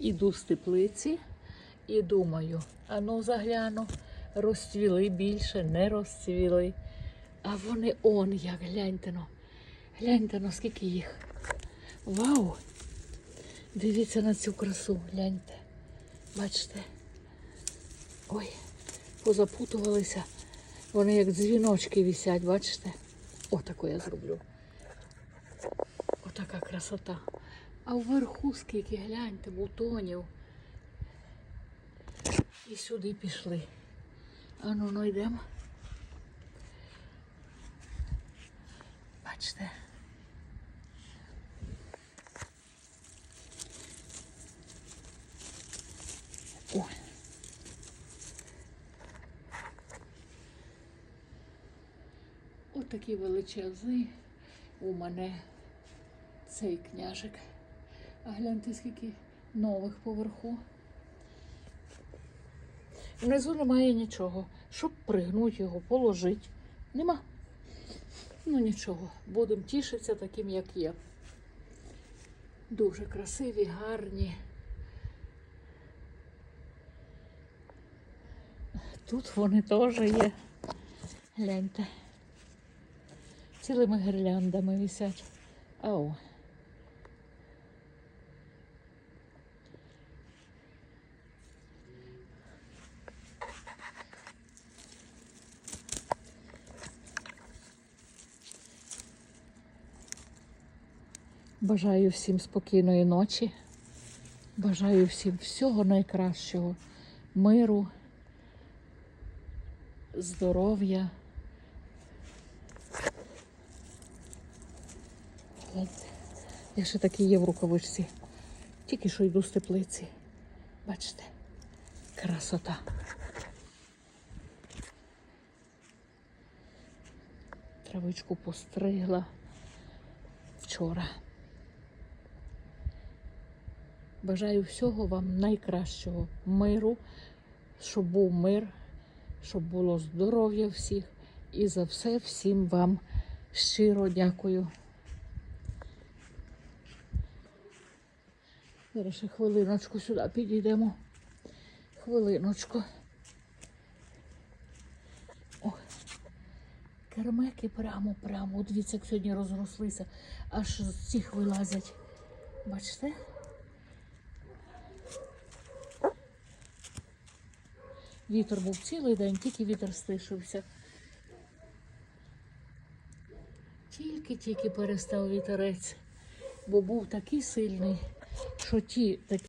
Іду з теплиці і думаю, а ну загляну, розцвіли більше, не розцвіли. А вони он як, гляньте ну. Гляньте ну, скільки їх. Вау! Дивіться на цю красу, гляньте. Бачите? Ой, позапутувалися. Вони як дзвіночки висять, бачите? Отаку я зроблю. Отака красота. А вверху скільки, гляньте, бутонів. І сюди пішли. А ну, ну йдемо. Бачите. Ой. Отакі величезні у мене цей княжик. А гляньте, скільки нових поверху. Внизу немає нічого. Щоб пригнути його, положити. Нема. Ну нічого, будемо тішитися таким, як є. Дуже красиві, гарні. Тут вони теж є. Гляньте. Цілими гірляндами висять. Ау. Бажаю всім спокійної ночі. Бажаю всім всього найкращого, миру, здоров'я. Я ще такі є в рукавичці. Тільки що йду з теплиці. Бачите, красота. Травичку постригла вчора. Бажаю всього вам найкращого миру, щоб був мир, щоб було здоров'я всіх. І за все всім вам щиро дякую. Зараз ще хвилиночку сюди підійдемо. Хвилиночку. О, кермеки прямо, прямо. От Дивіться, як сьогодні розрослися, аж з цих вилазять. Бачите? Вітер був цілий день, тільки вітер стишився. Тільки-тільки перестав вітерець, бо був такий сильний, що ті такі.